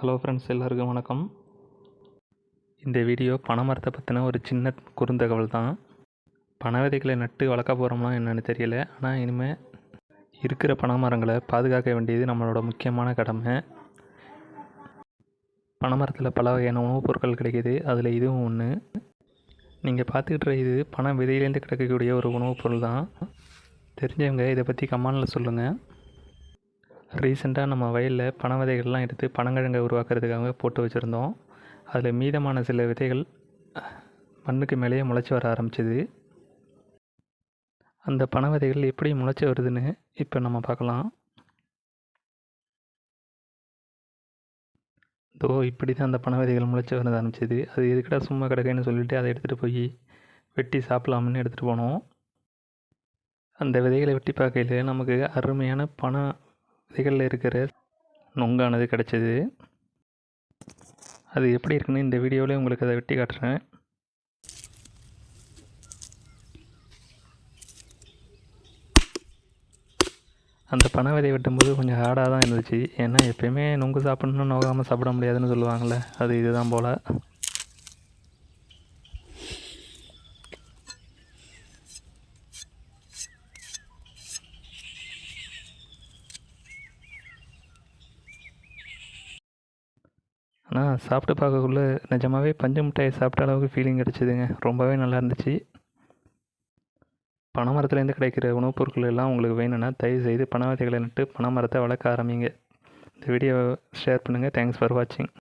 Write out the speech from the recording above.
Hello friends எல்லாருக்கும் வணக்கம். இந்த வீடியோ பனைமரத்தை பற்றின ஒரு சின்ன குறுந்தகவல் தான். பனை விதைகளை நட்டு வளர்க்க போகிறோம்னா என்னென்னு தெரியல. ஆனால் இனிமேல் இருக்கிற பனைமரங்களை பாதுகாக்க வேண்டியது நம்மளோட முக்கியமான கடமை. பனைமரத்தில் பல வகையான உணவுப் பொருட்கள் கிடைக்கிது. அதில் இதுவும் ஒன்று நீங்கள் பார்த்துக்கிட்டு இது பனை விதையிலேருந்து கிடைக்கக்கூடிய ஒரு உணவுப் பொருள் தான். தெரிஞ்சவங்க இதை பற்றி கமானில் சொல்லுங்கள் ரீசெண்டாக நம்ம வயலில் பனை விதைகள்லாம் எடுத்து பனங்கிழங்கை உருவாக்குறதுக்காக போட்டு வச்சுருந்தோம். அதில் மீதமான சில விதைகள் மண்ணுக்கு மேலேயே முளைச்சி வர ஆரம்பிச்சது. அந்த பனை விதைகள் எப்படி முளைச்சி வருதுன்னு இப்போ நம்ம பார்க்கலாம். இதோ இப்படி தான் அந்த பனை விதைகள் முளைச்சி வர ஆரம்பிச்சது. அது எதுக்கடா சும்மா கிடக்குன்னு சொல்லிட்டு அதை எடுத்துகிட்டு போய் வெட்டி சாப்பிட்லாம்னு எடுத்துகிட்டு போனோம். அந்த விதைகளை வெட்டி பார்க்கையில் நமக்கு அருமையான பனை விதைகளில் இருக்கிற நொங்கானது கிடச்சிது. அது எப்படி இருக்குன்னு இந்த வீடியோவிலே உங்களுக்கு அதை வெட்டி காட்டுறேன். அந்த பனை விதையை வெட்டும்போது கொஞ்சம் ஹார்டாக தான் இருந்துச்சு. ஏன்னா எப்பயுமே நொங்கு சாப்பிட்ணுன்னு நோகாமல் சாப்பிட முடியாதுன்னு சொல்லுவாங்கள்ல அது இதுதான் போல். ஆனால் சாப்பிட்டு பார்க்கக்குள்ள நிஜமாகவே பஞ்சு மிட்டாயை சாப்பிட்ட அளவுக்கு ஃபீலிங் கிடச்சிதுங்க. ரொம்பவே நல்லா இருந்துச்சு. பனை மரத்துலேருந்து கிடைக்கிற உணவுப் பொருட்கள் எல்லாம் உங்களுக்கு வேணும்னா தயவு செய்து பனை விதைகளை நட்டு பனை மரத்தை வளர்க்க ஆரம்பிங்க. இந்த வீடியோ ஷேர் பண்ணுங்கள் தேங்க்ஸ் ஃபார் வாட்சிங்